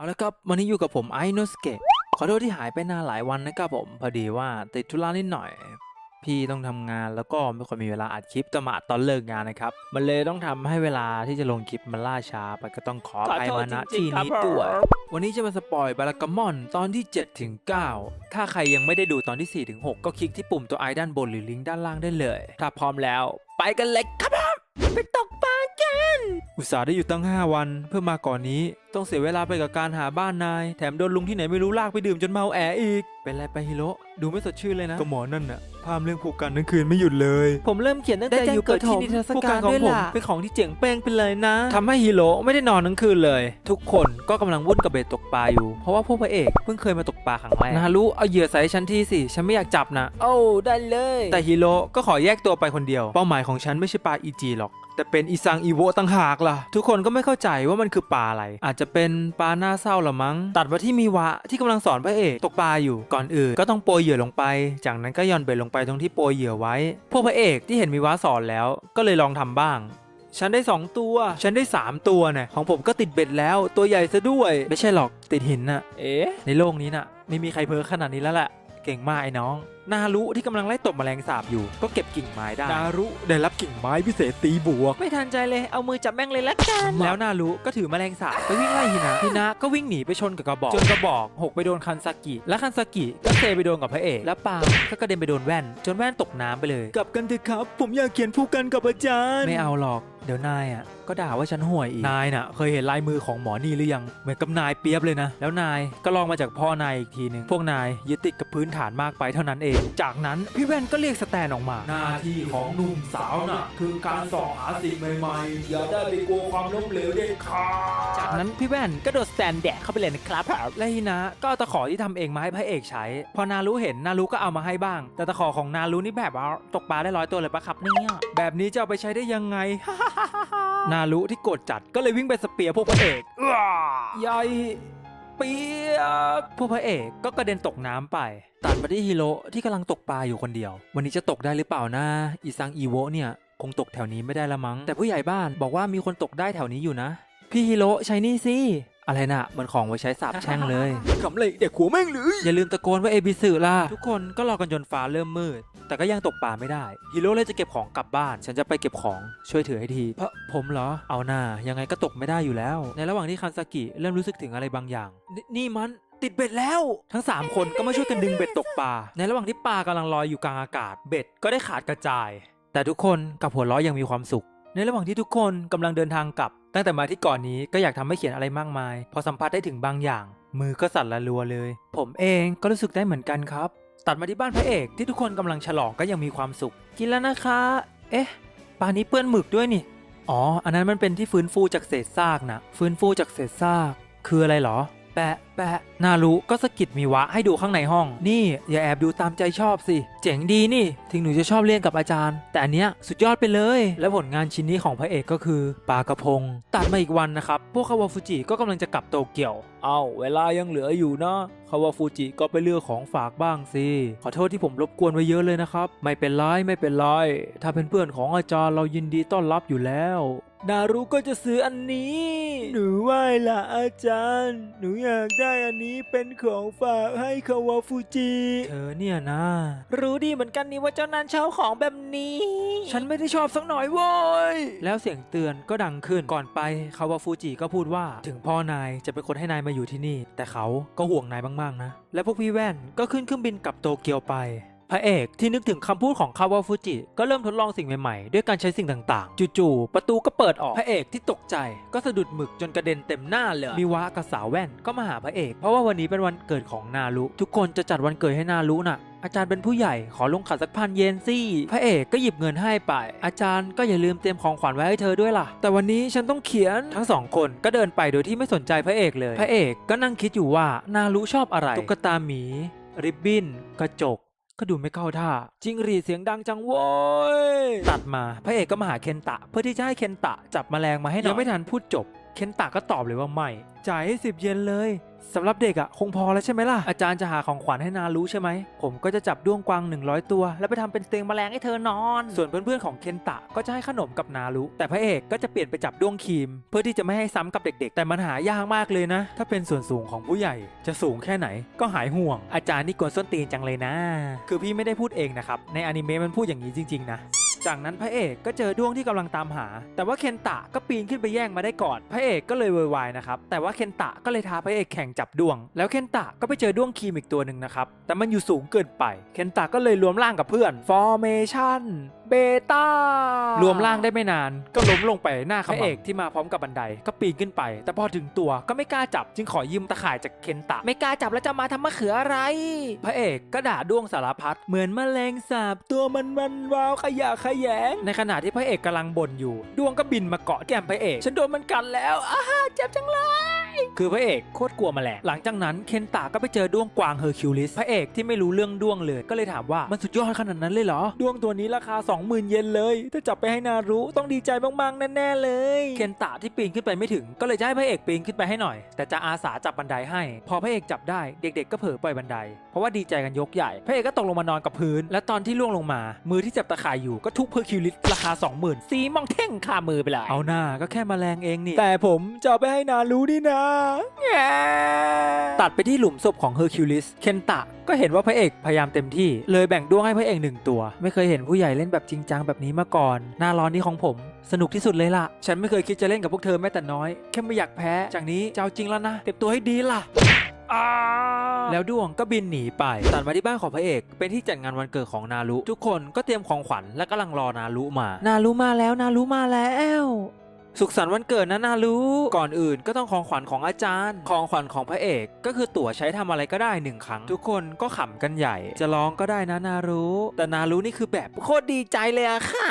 เอาละครับวันนี้อยู่กับผมไอโนสเกะขอโทษที่หายไปนานหลายวันนะครับผมพอดีว่าติดธุระนิดหน่อย พี่ต้องทำงานแล้วก็ไม่ค่อยมีเวลาอัดคลิปจะมาอัดตอนเลิกงานนะครับมันเลยต้องทำให้เวลาที่จะลงคลิปมันล่าช้าไปก็ต้องขออภัยมาณที่นี้ด้วยวันนี้จะมาสปอยบารากามอนตอนที่7ถึง9ถ้าใครยังไม่ได้ดูตอนที่4ถึง6ก็คลิกที่ปุ่มตัวไอด้านบนหรือลิงก์ด้านล่างได้เลย ถ้าพร้อมแล้ว ไปกันเลยครับผมไปตกปลากัน อุตส่าห์ได้อยู่ตั้ง 5 วัน เพื่อมาก่อนนี้ต้องเสียเวลาไปกับการหาบ้านนาย แถมโดนลุงที่ไหนไม่รู้ลากไปดื่มจนเมาแออีก เป็นไรไปฮิโร่ดูไม่สดชื่นเลยนะก็หมอนั่นน่ะพามเรื่องผูกกันทั้งคืนไม่หยุดเลย ผมเริ่มเขียนตั้งแต่อยู่เกิดที่นิทรรศการของผมเป็นของที่เจ๋งเป้งไปเลยนะทำให้ฮิโร่ไม่ได้นอนทั้งคืนเลย ทุกคนก็กำลังวุ่นกับเบ็ดตกปลาอยู่ เพราะว่าพวกพระเอกเพิ่งเคยมาตกปลาครั้งแรกนารุเอาเหยื่อใส่ให้ฉันทีสิฉันไม่อยากจับนะโอ้ได้เลย แต่ฮิโร่ก็ขอแยกตัวไปคนเดียว เป้าหมายของฉันไม่ใช่ปลาอีจีหรอก แต่เป็นอีซังอีโวตั้งหากล่ะ ทุกคนก็ไม่เข้าใจว่ามันคือปลาอะไร อาจจะเป็นปลาหน้าเศร้าละมั้ง ตัดมาที่มีวะที่กำลังสอนพระเอกตกปลาอยู่ก่อนอื่นก็ต้องโปรยเหยื่อลงไป จากนั้นก็หย่อนเบ็ดลงไปตรงที่โปรยเหยื่อไว้ พวกพระเอกที่เห็นมีวะสอนแล้ว ก็เลยลองทำบ้างฉันได้ 2 ตัว ฉันได้ 3 ตัวเนี่ยของผมก็ติดเบ็ดแล้ว ตัวใหญ่ซะด้วย ไม่ใช่หรอก ติดหินน่ะ เอ๊ะ ในโลกนี้น่ะ ไม่มีใครเพ้อขนาดนี้แล้วแหละ เก่งมากไอ้น้อง นารุที่กำลังไล่ตบแมลงสาบอยู่ ก็เก็บกิ่งไม้ได้ นารุได้รับกิ่งไม้พิเศษตีบวก ไม่ทันใจเลยเอามือจับแม่งเลยละกันแล้วนารุก็ถือแมลงสาบไปวิ่งไล่ฮินะฮินะก็วิ่งหนีไปชนกับกระบอกจนกระบอกหกไปโดนคันซากิ และคันซากิก็เซไปโดนกับพระเอกแล้วปาล์มก็กระเด็นไปโดนแว่น จนแว่นตกน้ำไปเลย กลับกันเถอะครับ ผมอยากเขียนผู้กันกับอาจารย์ ไม่เอาหรอกเดี๋ยวนายอะก็ด่าว่าฉันห่วยอีก นายน่ะเคยเห็นลายมือของหมอนี่หรือยัง เหมือนกับนายเปียบเลยนะ แล้วนายก็ลองมาจากพ่อนายอีกทีหนึ่งพวกนายยึดติดกับพื้นฐานมากไปเท่านั้นเอง จากนั้นพี่แว่นก็เรียกสแตนออกมา หน้าที่ของหนุ่มสาวน่ะ คือการสอบหาสิ่งใหม่ๆ อย่าได้ไปกลัวความล้มเหลวเด็ดขาดจากนั้นพี่แว่นก็โดดสแตนแดกเข้าไปเลยนะครับและฮีนะก็เอาตะขอที่ทำเองมาให้พระเอกใช้ พอนารู้เห็นนารู้ก็เอามาให้บ้าง แต่ตะขอของนารู้นี่แบบว่าตกปลาได้ร้อยตัวเลยปะครับเนี่ยแบบนี้จะเอาไปใช้ได้ยังไงนารุที่โกรธจัดก็เลยวิ่งไปสเปียร์พวกพระเอกอื้อใหญ่เปียกพวกพระเอกก็กระเด็นตกน้ำไป ตัดมาที่ฮิโร่ที่กำลังตกปลาอยู่คนเดียว วันนี้จะตกได้หรือเปล่านะอีซังอีโวเนี่ยคงตกแถวนี้ไม่ได้ละมั้ง แต่ผู้ใหญ่บ้านบอกว่ามีคนตกได้แถวนี้อยู่นะ พี่ฮิโร่ใช้นี่สิ อะไรน่ะเหมือนของไว้ใช้สาบแช่งเลยขำเลยเด็กหัวแม่งหรือ อย่าลืมตะโกนว่าเอบิสึล่ะ ทุกคนก็รอกันจนฟ้าเริ่มมืด แต่ก็ยังตกปลาไม่ได้ฮีโร่เลยจะเก็บของกลับบ้าน ฉันจะไปเก็บของช่วยถือให้ทีเพราะผมเหรอเอาหน้ายังไงก็ตกไม่ได้อยู่แล้ว ในระหว่างที่คันซากิเริ่มรู้สึกถึงอะไรบางอย่างนนี่มันติดเบ็ดแล้ว ทั้ง 3 คนก็มาช่วยกันดึงเบ็ดตกปลาในระหว่างที่ปลากำลังลอยอยู่กลางอากาศ เบ็ดก็ได้ขาดกระจาย แต่ทุกคนกลับหัวเราะอยังมีความสุข ในระหว่างที่ทุกคนกำลังเดินทางกลับ ตั้งแต่มาที่เก่อนนี้ก็อยากทำให้เขียนอะไรมากมาย พอสัมผัสได้ถึงบางอย่าง มือก็สั่นละรัวเลย ผมเองก็รู้สึกได้เหมือนกันครับ ตัดมาที่บ้านพระเอกที่ทุกคนกำลังฉลองก็ยังมีความสุข กินแล้วนะคะ เอ๊ะปลานี้เปื้อนหมึกด้วยนี่ อ๋อ อันนั้นมันเป็นที่ฟื้นฟูจากเศษซากนะฟื้นฟูจากเศษซาก คืออะไรเหรอ แปะแปะนารุก็สะกิดมีวะให้ดูข้างในห้อง นี่อย่าแอบดูตามใจชอบสิ เจ๋งดีนี่ ถึงหนูจะชอบเรียนกับอาจารย์ แต่อันเนี้ยสุดยอดไปเลย และผลงานชิ้นนี้ของพระเอกก็คือปลากระพง ตัดมาอีกวันนะครับ พวกคาวาฟูจิก็กำลังจะกลับโตเกียว เอาเวลายังเหลืออยู่นะคาวาฟูจิก็ไปเลือกของฝากบ้างสิ ขอโทษที่ผมรบกวนไว้เยอะเลยนะครับ ไม่เป็นไรไม่เป็นไร ถ้าเป็นเพื่อนของอาจารย์เรายินดีต้อนรับอยู่แล้ว นารุก็จะซื้ออันนี้ หนูไหว้ละอาจารย์ หนูอยากได้อันนี้เป็นของฝากให้คาวาฟูจิ เธอเนี่ยนะ รู้ดีเหมือนกันนี่ว่าเจ้านั้นชอบของแบบนี้ ฉันไม่ได้ชอบสักหน่อยโว้ย แล้วเสียงเตือนก็ดังขึ้นก่อนไปคาวาฟูจิก็พูดว่า ถึงพ่อนายจะเป็นคนให้นายมาอยู่ที่นี่ แต่เขาก็ห่วงนายมากๆนะ และพวกพี่แว่นก็ขึ้นเครื่องบินกลับโตเกียวไป พระเอกที่นึกถึงคำพูดของคาวาฟูจิก็เริ่มทดลองสิ่งใหม่ๆ ด้วยการใช้สิ่งต่างๆ จู่ๆประตูก็เปิดออก พระเอกที่ตกใจก็สะดุดหมึกจนกระเด็นเต็มหน้าเลยมีวะกับสาวแว่นก็มาหาพระเอก เพราะว่าวันนี้เป็นวันเกิดของนารุทุกคนจะจัดวันเกิดให้นารุน่ะอาจารย์เป็นผู้ใหญ่ขอลงขันสักพันเยนสิพระเอกก็หยิบเงินให้ไป อาจารย์ก็อย่าลืมเตรียมของขวัญไว้ให้เธอด้วยล่ะ แต่วันนี้ฉันต้องเขียนทั้งสองคนก็เดินไปโดยที่ไม่สนใจพระเอกเลย พระเอกก็นั่งคิดอยู่ว่านารุชอบอะไรตุ๊กตาหมี ริบบิ้น กระจก ก็ดูไม่เข้าท่า จิงหรีดเสียงดังจังโว้ยตัดมา พระเอกก็มาหาเคนตะ เพื่อที่จะให้เคนตะจับแมลงมาให้หน่อยยังไม่ทันพูดจบ เคนตะก็ตอบเลยว่าไม่ จ่ายให้สิบเยนเลยสำหรับเด็กอะคงพอแล้วใช่ไหมล่ะ อาจารย์จะหาของขวัญให้นารู้ใช่ไหม ผมก็จะจับด้วงกวาง 100 ตัว แล้วไปทำเป็นเตียงแมลงให้เธอนอน ส่วนเพื่อนๆของเคนตะก็จะให้ขนมกับนารุแต่พระเอกก็จะเปลี่ยนไปจับด้วงครีม เพื่อที่จะไม่ให้ซ้ำกับเด็ก ๆ แต่มันหายากมากเลยนะ ถ้าเป็นส่วนสูงของผู้ใหญ่ จะสูงแค่ไหน ก็หายห่วง อาจารย์นี่กวนส้นตีนจังเลยนะ คือพี่ไม่ได้พูดเองนะครับในอนิเมะมันพูดอย่างนี้จริง ๆ นะ จากนั้นพระเอกก็เจอด้วงที่กำลังตามหา แต่ว่าเคนตะก็ปีนขึ้นไปแย่งมาได้ก่อน พระเอกก็เลยโวยวายนะครับ แต่ว่าเคนตะก็เลยท้าพระเอกแข่งจับด้วง แล้วเคนตะก็ไปเจอด้วงครีมอีกตัวหนึ่งนะครับ แต่มันอยู่สูงเกินไป เคนตะก็เลยรวมร่างกับเพื่อน Formation เบต้ารวมร่างได้ไม่นาน ก็ล้มลงไปหน้าพระเอกที่มาพร้อมกับบันไดก็ปีนขึ้นไป แต่พอถึงตัวก็ไม่กล้าจับ จึงขอยืมตะข่ายจากเคนตะ ไม่กล้าจับแล้วจะมาทำมะเขืออะไร พระเอกก็ด่าด้วงสารพัดเหมือนแมลงสาบตัวมันมันวาวขยะขยง ในขณะที่พระเอกกำลังบ่นอยู่ด้วงก็บินมาเกาะแก้มพระเอก ฉันโดนมันกัดแล้วอ้าเจ็บจังเลยคือพระเอกโคตรกลัวแมลงหลังจากนั้นเคนตาก็ไปเจอด้วงกวางเฮอร์คิวลิสพระเอกที่ไม่รู้เรื่องด้วงเลยก็เลยถามว่ามันสุดยอดขนาดนั้นเลยเหรอด้วงตัวนี้ราคา 20,000 เยนเลย ถ้าจับไปให้นารู้ต้องดีใจมากๆแน่ๆเลย เคนตาที่ปีนขึ้นไปไม่ถึง ก็เลยจะให้พระเอกปีนขึ้นไปให้หน่อย แต่จะอาสาจับบันไดให้ พอพระเอกจับได้เด็ก ๆ ก็เผลอปล่อยบันได เพราะว่าดีใจกันยกใหญ่ พระเอกก็ตกลงมานอนกับพื้น และตอนที่ล่วงลงมา มือที่จับตะข่ายอยู่ก็ทุบเฮอร์คิวลิสราคา 20,000ซีมองเท่งคามือไปเลยเอาหน้าก็แค่แมลงเองนี่ แต่ผมจะเอาไปให้นารู้นี่นะ ตัดไปที่หลุมศพของเฮอร์คิวลิสเคนตะก็เห็นว่าพระเอกพยายามเต็มที่ เลยแบ่งดวงให้พระเอกหนึ่งตัว ไม่เคยเห็นผู้ใหญ่เล่นแบบจริงจังแบบนี้มาก่อน หน้าร้อนนี้ของผมสนุกที่สุดเลยล่ะ ฉันไม่เคยคิดจะเล่นกับพวกเธอแม้แต่น้อย แค่ไม่อยากแพ้ จากนี้จะเอาจริงแล้วนะเต็มตัวให้ดีล่ะ แล้วดวงก็บินหนีไปตัดมาที่บ้านของพระเอก เป็นที่จัดงานวันเกิดของนารุทุกคนก็เตรียมของขวัญและกำลังรอนารุมา นารุมาแล้วนารุมาแล้วสุขสันต์วันเกิดนะนารุก่อนอื่นก็ต้องของขวัญของอาจารย์ ของขวัญของพระเอก ก็คือตั๋วใช้ทำอะไรก็ได้หนึ่งครั้ง ทุกคนก็ขำกันใหญ่ จะร้องก็ได้นะนารุแต่นารุนี่คือแบบโคตรดีใจเลยอะค่ะ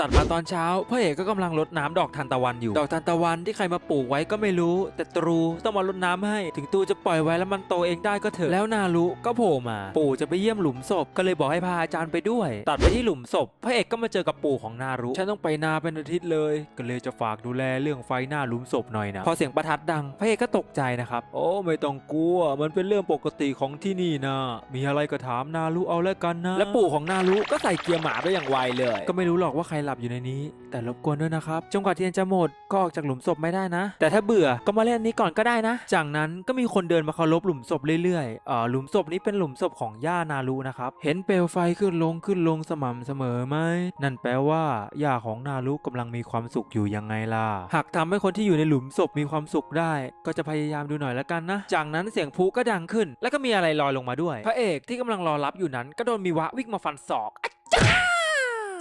ตัดมาตอนเช้าพระเอกก็กำลังรดน้ำดอกทานตะวันอยู่ ดอกทานตะวันที่ใครมาปลูกไว้ก็ไม่รู้ แต่ตรูต้องมารดน้ำให้ ถึงตูจะปล่อยไว้แล้วมันโตเองได้ก็เถอะ แล้วนารุก็โผล่มา ปู่จะไปเยี่ยมหลุมศพก็เลยบอกให้พาอาจารย์ไปด้วย ตัดไปที่หลุมศพพระเอกก็มาเจอกับปู่ของนารุฉันต้องไปนาเป็นอาทิตย์เลย ก็เลยจะฝากดูแลเรื่องไฟหน้าหลุมศพหน่อยนะพอเสียงประทัดดังพระเอกก็ตกใจนะครับโอ้ไม่ต้องกลัว มันเป็นเรื่องปกติของที่นี่นะมีอะไรก็ถามนารุเอาแล้วกันนะ และปู่ของนารุก็ใส่เกียร์หมาได้อย่างไวเลย ก็ไม่รู้หรอกว่าใครหลับอยู่ในนี้ แต่รบกวนด้วยนะครับจนกว่าเทียนจะหมดก็ออกจากหลุมศพไม่ได้นะ แต่ถ้าเบื่อก็มาเล่นอันนี้ก่อนก็ได้นะ จากนั้นก็มีคนเดินมาเคารพหลุมศพเรื่อยๆเอ่อหลุมศพนี้เป็นหลุมศพของย่านารุนะครับเห็นเปลวไฟขึ้นลงขึ้นลงสม่ำเสมอไหมนั่นแปลว่าย่าของนารุกำลังมีความสุขอยู่ยังไงล่ะหากทำให้คนที่อยู่ในหลุมศพมีความสุขได้ ก็จะพยายามดูหน่อยล้วกันนะ จากนั้นเสียงพลุก็ดังขึ้น แล้วก็มีอะไรลอยลงมาด้วย พระเอกที่กำลังรอรับอยู่นั้นก็โดนมีวะวิ่งมาฟันศอกอ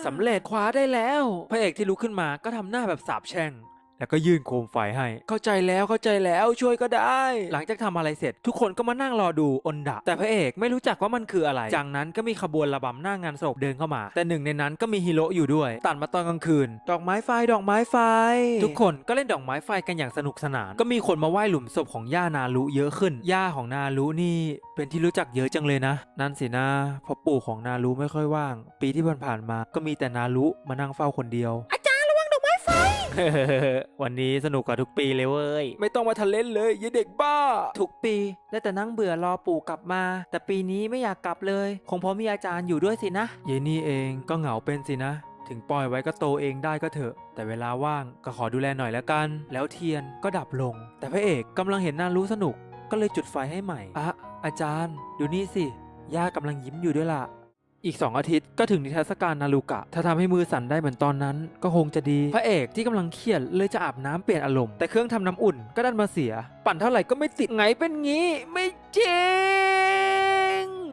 สำเร็จคว้าได้แล้ว พระเอกที่ลุกขึ้นมาก็ทำหน้าแบบสาบแช่ง แล้วก็ยื่นโคมไฟให้ เข้าใจแล้วเข้าใจแล้วช่วยก็ได้ หลังจากทำอะไรเสร็จ ทุกคนก็มานั่งรอดูอนดะ แต่พระเอกไม่รู้จักว่ามันคืออะไร จากนั้นก็มีขบวนระบำหน้างานศพเดินเข้ามา แต่หนึ่งในนั้นก็มีฮิโร่อยู่ด้วย ตัดมาตอนกลางคืน ดอกไม้ไฟดอกไม้ไฟ ทุกคนก็เล่นดอกไม้ไฟกันอย่างสนุกสนาน ก็มีคนมาไหว้หลุมศพของย่านารุเยอะขึ้น ย่าของนารุนี่เป็นที่รู้จักเยอะจังเลยนะ นั่นสินะเพราะปู่ของนารุไม่ค่อยว่าง ปีที่ผ่านๆมา ก็มีแต่นารุมานั่งเฝ้าคนเดียว วันนี้สนุกกว่าทุกปีเลยเว้ย ไม่ต้องมาทะเล่นเลยยายเด็กบ้า ทุกปีได้แต่นั่งเบื่อรอปู่กลับมา แต่ปีนี้ไม่อยากกลับเลย คงเพราะมีอาจารย์อยู่ด้วยสินะยายนี่เองก็เหงาเป็นสินะ ถึงปล่อยไว้ก็โตเองได้ก็เถอะ แต่เวลาว่างก็ขอดูแลหน่อยแล้วกัน แล้วเทียนก็ดับลง แต่พระเอกกำลังเห็นนารู้สนุก ก็เลยจุดไฟให้ใหม่อะอาจารย์ ดูนี่สิย่ากำลังยิ้มอยู่ด้วยล่ะ อีก 2 อาทิตย์ก็ถึงนิทรรศการนารูกะ ถ้าทำให้มือสั่นได้เหมือนตอนนั้น ก็คงจะดี พระเอกที่กำลังเครียดเลยจะอาบน้ำเปลี่ยนอารมณ์ แต่เครื่องทำน้ำอุ่นก็ดันมาเสีย ปั่นเท่าไหร่ก็ไม่ติดไงเป็นงี้ ไม่จริง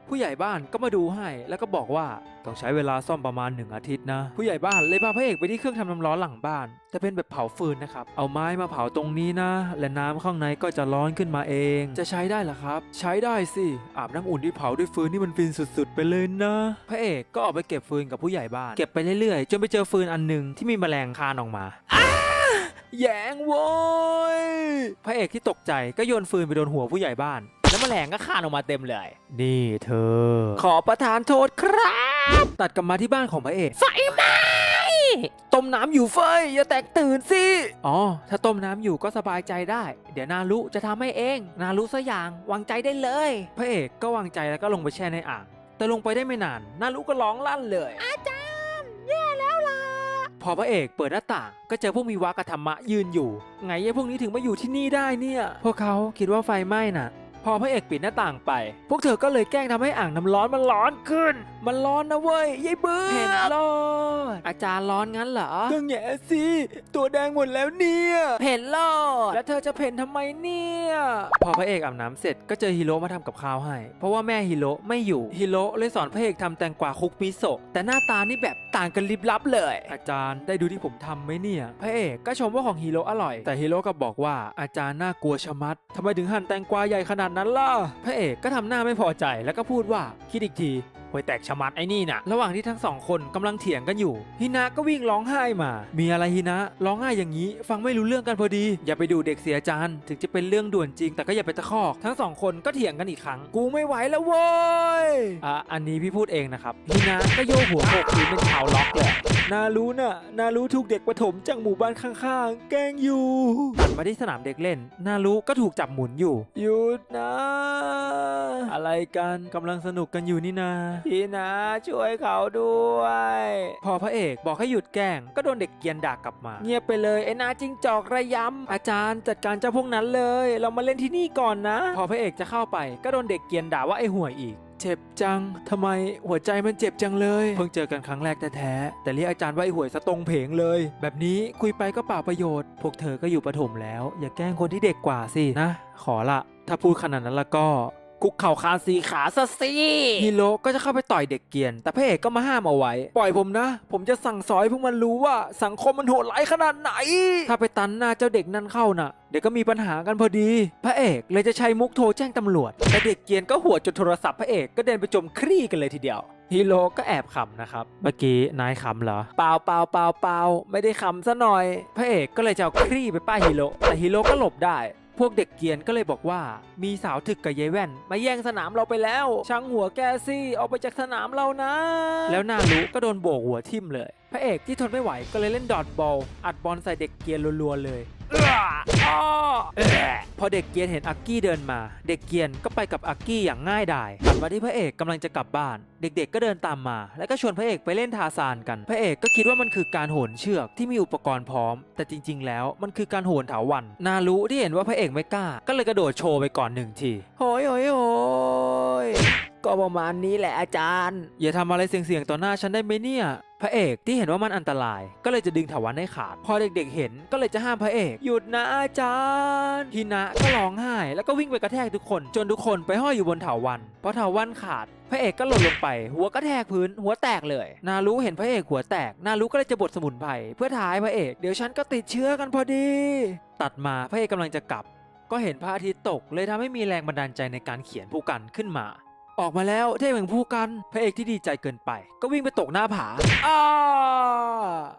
ผู้ใหญ่บ้านก็มาดูให้แล้วก็บอกว่าต้องใช้เวลาซ่อมประมาณ1อาทิตย์นะ ผู้ใหญ่บ้านเลยพาพระเอกไปที่เครื่องทำน้ำร้อนหลังบ้าน แต่เป็นแบบเผาฟืนนะครับ เอาไม้มาเผาตรงนี้นะ และน้ำข้างในก็จะร้อนขึ้นมาเอง จะใช้ได้หรอครับ ใช้ได้สิ อาบน้ำอุ่นที่เผาด้วยฟืนนี่มันฟินสุด ๆ ไปเลยนะ พระเอกก็ออกไปเก็บฟืนกับผู้ใหญ่บ้าน เก็บไปเรื่อยๆ จนไปเจอฟืนอันหนึ่งที่มีแมลงคานออกมาแยงโว้ยพระเอกที่ตกใจก็โยนฟืนไปโดนหัวผู้ใหญ่บ้าน แล้วแมลงก็คานออกมาเต็มเลย นี่เธอ ขอประทานโทษครับ ตัดกลับมาที่บ้านของพระเอกไฟไหม้ต้มน้ำอยู่เฟยอย่าแตกตื่นสิ อ๋อ ถ้าต้มน้ำอยู่ก็สบายใจได้ เดี๋ยวนารุจะทำให้เอง นารุสักอย่างวางใจได้เลย พระเอกก็วางใจแล้วก็ลงไปแช่ในอ่าง แต่ลงไปได้ไม่นาน นารุก็ร้องลั่นเลย อาจารย์ แย่แล้วล่ะ พอพระเอกเปิดหน้าต่าง ก็เจอพวกมีวากบธรรมะยืนอยู่ ไงไอ้พวกนี้ถึงมาอยู่ที่นี่ได้เนี่ย พวกเขาคิดว่าไฟไหม้น่ะ พอพระเอกปิดหน้าต่างไป พวกเธอก็เลยแกล้งทำให้อ่างน้ำร้อนมันร้อนขึ้น มันร้อนนะเว้ยยายเบื่อเห็นรอดอาจารย์ร้อนงั้นเหรอก็แง่สิตัวแดงหมดแล้วเนี่ยเพ่นรอดแล้วเธอจะเพ่นทำไมเนี่ยพอพระเอกอาบน้ำเสร็จก็เจอฮิโร่มาทำกับข้าวให้ เพราะว่าแม่ฮิโร่ไม่อยู่ฮิโร่เลยสอนพระเอกทำแตงกวาคลุกมิโซะแต่หน้าตานี่แบบต่างกันลิบลับเลย อาจารย์ได้ดูที่ผมทำไหมเนี่ยพระเอกก็ชมว่าของฮิโร่อร่อย แต่ฮิโร่ก็บอกว่าอาจารย์น่ากลัวชะมัดทำไมถึงหั่นแตงกวาใหญ่ขนาดนั้นล่ะพระเอกก็ทำหน้าไม่พอใจแล้วก็พูดว่าคิดอีกทีหวยแตกชะมัดไอ้นี่น่ะ ระหว่างที่ทั้งสองคนกำลังเถียงกันอยู่ฮินะก็วิ่งร้องไห้มา มีอะไรฮินะร้องไห้อย่างนี้ ฟังไม่รู้เรื่องกันพอดี อย่าไปดูเด็กเสียจารย์ถึงจะเป็นเรื่องด่วนจริง แต่ก็อย่าไปตะคอก ทั้งสองคนก็เถียงกันอีกครั้ง กูไม่ไหวแล้วเว้ยอะอันนี้พี่พูดเองนะครับฮินะก็โยกหัวโขกพื้นเป็นชาวล็อกเลย นารู้น่ะ นารู้ถูกเด็กประถมจากหมู่บ้านข้างๆ แกล้งอยู่ตัดมาที่สนามเด็กเล่น นารู้ก็ถูกจับหมุนอยู่ หยุดนะ อะไรกันกำลังสนุกกันอยู่นี่นาพี่นะช่วยเขาด้วย พอพระเอกบอกให้หยุดแกล้ง ก็โดนเด็กเกรียนด่ากลับมา เงียบไปเลยไอ้นาจิงจอกระยำอาจารย์จัดการเจ้าพวกนั้นเลย เรามาเล่นที่นี่ก่อนนะ พอพระเอกจะเข้าไปก็โดนเด็กเกรียนด่าว่าไอ้ห่วยอีก เจ็บจังทำไมหัวใจมันเจ็บจังเลย เพิ่งเจอกันครั้งแรกแท้ๆแต่เรียกอาจารย์ว่าไอ้หวยสะตรงเพงเลย แบบนี้คุยไปก็เปล่าประโยชน์ พวกเธอก็อยู่ประถมแล้ว อย่าแกล้งคนที่เด็กกว่าสินะ ขอละ ถ้าพูดขนาดนั้นละก็ คุกเข่าคานสีขาซะสิฮิโร่ก็จะเข้าไปต่อยเด็กเกรียน แต่พระเอกก็มาห้ามเอาไว้ ปล่อยผมนะ ผมจะสั่งสอนให้พวกมันรู้ว่าสังคมมันโหดร้ายขนาดไหน ถ้าไปตันหน้าเจ้าเด็กนั่นเข้าน่ะ เดี๋ยวก็มีปัญหากันพอดี พระเอกเลยจะใช้มุกโทรแจ้งตำรวจ แต่เด็กเกรียนก็หัวจนโทรศัพท์พระเอกก็เดินไปจมครี่กันเลยทีเดียวฮีโร่ก็แอบขำนะครับ เมื่อกี้นายขำเหรอ เปล่าเปล่าเปล่าเปล่าไม่ได้ขำซะหน่อย พระเอกก็เลยจะเอาครี่ไปป้ายฮีโร่แต่ฮีโร่ก็หลบได้ พวกเด็กเกียนก็เลยบอกว่า มีสาวถึกกับยายแว่น มาแย่งสนามเราไปแล้ว ช่างหัวแกซี่ออกไปจากสนามเรานะ แล้วนารุก็โดนโบกหัวทิ่มเลย พระเอกที่ทนไม่ไหวก็เลยเล่นดอทบอลอัดบอลใส่เด็กเกียนรัวๆเลย พอเด็กเกรียนเห็นอักกี้เดินมา เด็กเกรียนก็ไปกับอักกี้อย่างง่ายดายตัดมาที่พระเอกกำลังจะกลับบ้าน เด็กๆก็เดินตามมา แล้วก็ชวนพระเอกไปเล่นทาซานกัน พระเอกก็คิดว่ามันคือการโหนเชือกที่มีอุปกรณ์พร้อม แต่จริง ๆ แล้วมันคือการโหนเถาวันนารู้ที่เห็นว่าพระเอกไม่กล้า ก็เลยกระโดดโชว์ไปก่อนหนึ่งทีโหยโหยโหยก็ประมาณนี้แหละอาจารย์ อย่าทำอะไรเสี่ยงๆต่อหน้าฉันได้ไหมเนี่ยพ ระเอกที่เห็นว่ามันอันตราย ก็เลยจะดึงถาวันให้ขาด พอเด็กๆเห็นก็เลยจะห้ามพระเอก หยุดนะอาจารย์ฮินะก็ร้องไห้ แล้วก็วิ่งไปกระแทกทุกคน จนทุกคนไปห้อยอยู่บนถาวันพอเถาวันขาดพระเอกก็หล่นลงไป หัวก็แทกพื้น หัวแตกเลย นารู้เห็นพระเอกหัวแตก นารู้ก็เลยจะบดสมุนไพรเพื่อท้ายพระเอก เดี๋ยวฉันก็ติดเชื้อกันพอดี ตัดมาพระเอกกำลังจะกลับ ก็เห็นพระอาทิตย์ตกเลยทำให้มีแรงบันดาลใจในการเขียนผู้กันขึ้นมา ออกมาแล้วเท่เหมือนผู้กัน พระเอกที่ดีใจเกินไป ก็วิ่งไปตกหน้าผาอ้า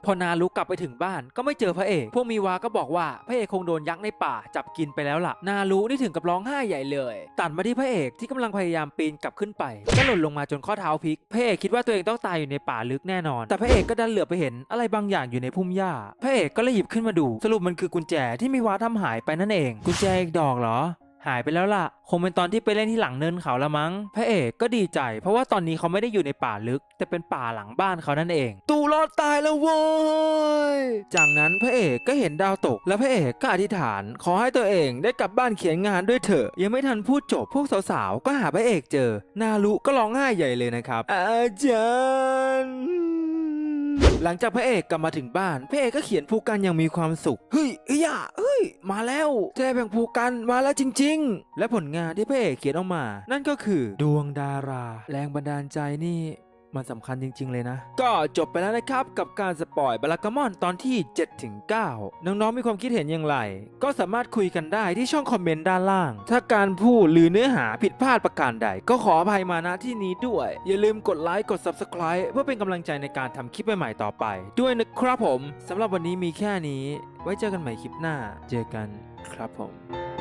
พอนาลุกกลับไปถึงบ้านก็ไม่เจอพระเอก พวกมีวาก็บอกว่าพระเอกคงโดนยักษ์ในป่าจับกินไปแล้วล่ะ นาลุนี่ถึงกับร้องไห้ใหญ่เลย ตัดมาที่พระเอกที่กำลังพยายามปีนกลับขึ้นไปก็หล่นลงมาจนข้อเท้าพลิก พระเอกคิดว่าตัวเองต้องตายอยู่ในป่าลึกแน่นอน แต่พระเอกก็ดันเหลือบไปเห็นอะไรบางอย่างอยู่ในพุ่มหญ้า พระเอกก็เลยหยิบขึ้นมาดู สรุปมันคือกุญแจที่มีวาทำหายไปนั่นเอง กุญแจอีกดอกเหรอ หายไปแล้วล่ะ คงเป็นตอนที่ไปเล่นที่หลังเนินเขาละมั้ง พระเอกก็ดีใจ เพราะว่าตอนนี้เขาไม่ได้อยู่ในป่าลึก แต่เป็นป่าหลังบ้านเขานั่นเอง ตูรอดตายแล้วเว้ย จากนั้นพระเอกก็เห็นดาวตก และพระเอกก็อธิษฐาน ขอให้ตัวเองได้กลับบ้านเขียนงานด้วยเถอะ ยังไม่ทันพูดจบพวกสาวๆก็หาพระเอกเจอ นารุก็ร้องไห้ใหญ่เลยนะครับ อาจารย์ หลังจากพระเอกกลับมาถึงบ้าน พระเอกก็เขียนภูกันอย่างมีความสุข เฮ้ยเอ้ยะเฮ้ย มาแล้วเทพแห่งภูกันมาแล้วจริง ๆ และผลงานที่พระเอกเขียนออกมา นั่นก็คือดวงดารา แรงบันดาลใจนี่ มันสำคัญจริง ๆ เลยนะ ก็จบไปแล้วนะครับ กับการสปอยบาลากามอนตอนที่ 7-9น้องๆมีความคิดเห็นอย่างไร ก็สามารถคุยกันได้ที่ช่องคอมเมนต์ด้านล่าง ถ้าการพูดหรือเนื้อหาผิดพลาดประการใด ก็ขออภัยมาณที่นี้ด้วย อย่าลืมกดไลค์กด Subscribe เพื่อเป็นกำลังใจในการทำคลิปใหม่ๆต่อไป ด้วยนะครับผมสำหรับวันนี้มีแค่นี้ ไว้เจอกันใหม่คลิปหน้า เจอกันครับผม